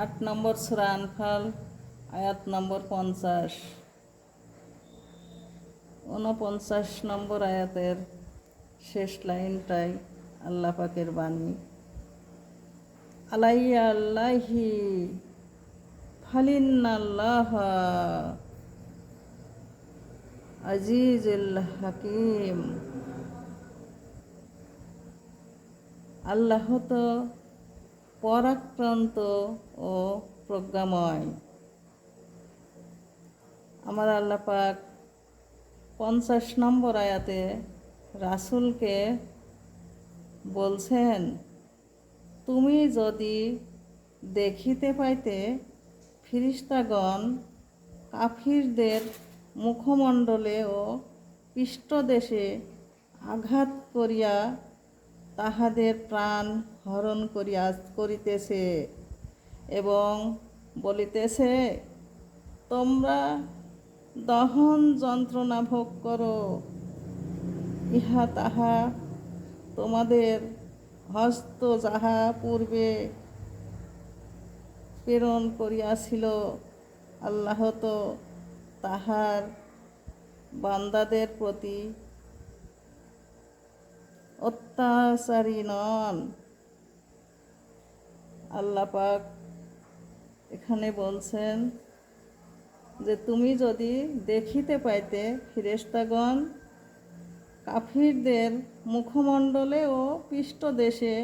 আট নম্বর সুরা আনফাল, আয়াত নম্বর পঞ্চাশ। ঊনপঞ্চাশ নম্বর আয়াতের শেষ লাইনটাই আল্লাহ পাকের বাণী। আলাইয়া আল্লাহি ফালিন্নাল্লাহ আজিজুল হাকিম। আল্লাহ তো পরাক্রান্ত ও প্রজ্ঞাময়। আমার আল্লাপাক পঞ্চাশ নম্বর আয়াতে রাসুলকে বলছেন, তুমি যদি দেখিতে পাইতে ফিরিস্তাগণ কাফিরদের মুখমণ্ডলে ও পৃষ্ঠদেশে আঘাত করিয়া তাহাদের প্রাণ হরণ করিয়া করিতেছে এবং বলিতেছে, তোমরা দহন যন্ত্রণা ভোগ করো। ইহা তাহা তোমাদের হস্ত যাহা পূর্বে প্রেরণ করিয়াছিল, আল্লাহ তো তাহার বান্দাদের প্রতি অত্যাচারী নন আল্লাহ পাক এখানে বলছেন যে, তুমি যদি দেখিতে পাইতে ফিরেস্তাগণ কাফিরদের মুখমণ্ডলে ও পৃষ্ঠদেশে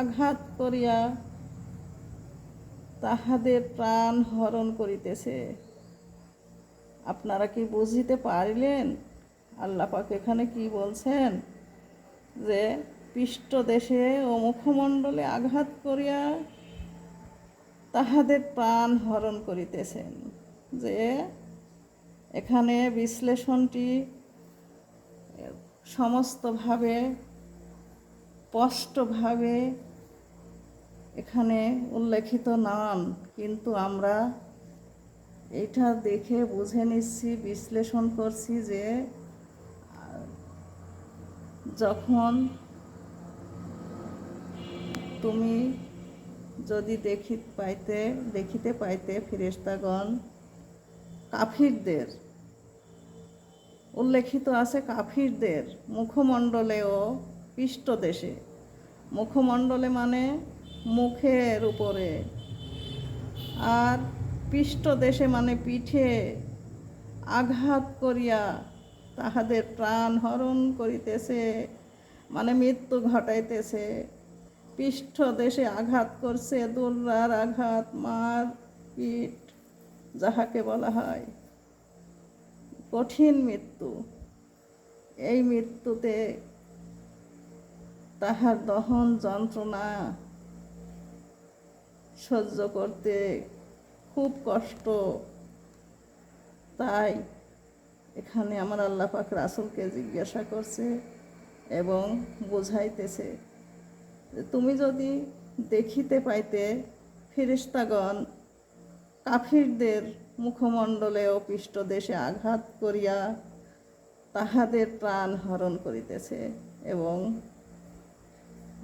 আঘাত করিয়া তাহাদের প্রাণ হরণ করিতেছে। আপনারা কি বুঝিতে পারিলেন? আল্লাপাক এখানে কি বলছেন? যে পৃষ্ঠদেশে ও মুখমণ্ডলে আঘাত করিয়া তাহাদের প্রাণ হরণ করিতেছেন। যে এখানে বিশ্লেষণটি সমস্তভাবে, স্পষ্টভাবে এখানে উল্লেখিত নন, কিন্তু আমরা এটা দেখে বুঝে নিচ্ছি, বিশ্লেষণ করছি যে যখন তুমি যদি দেখি পাইতে, দেখিতে পাইতে ফিরেস্তাগণ কাফিরদের, উল্লেখিত আছে কাফিরদের মুখমণ্ডলে ও পৃষ্ঠদেশে। মুখমণ্ডলে মানে মুখের উপরে। আর পৃষ্ঠদেশে মানে পিঠে আঘাত করিয়া তাহাদের প্রাণ হরণ করিতেছে মানে মৃত্যু ঘটাইতেছে। পৃষ্ঠ দেশে আঘাত করছে দোলরার আঘাত, মার পিঠ, যাহাকে বলা হয় কঠিন মৃত্যু। এই মৃত্যুতে তাহার দহন যন্ত্রণা সহ্য করতে খুব কষ্ট। তাই এখানে আমার আল্লাহ পাক রাসুলকে জিজ্ঞাসা করছে এবং বোঝাইতেছে তুমি যদি দেখিতে পাইতে ফিরিস্তাগণ কাফিরদের মুখমণ্ডলে ও পৃষ্ঠদেশে আঘাত করিয়া তাহাদের প্রাণ হরণ করিতেছে এবং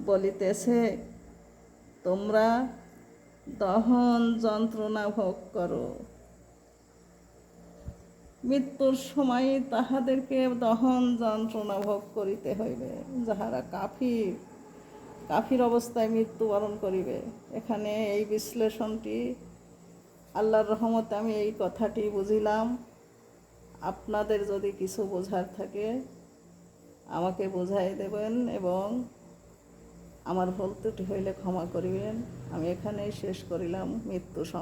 বলিতেছে, তোমরা দহন যন্ত্রণা ভোগ করো। মৃত্যুর সময় তাহাদেরকে দহন যন্ত্রণা ভোগ করিতে হইবে। যাহারা কাফির কাফির অবস্থায় মৃত্যুবরণ করিবে। এখানে এই বিশ্লেষণটি আল্লাহর রহমতে আমি এই কথাটি বুঝিলাম। আপনাদের যদি কিছু বোঝার থাকে, আমাকে বোঝাই দেবেন এবং আমার ভুল ত্রুটি হইলে ক্ষমা করিবেন। আমি এখানেই শেষ করিলাম মৃত্যু সম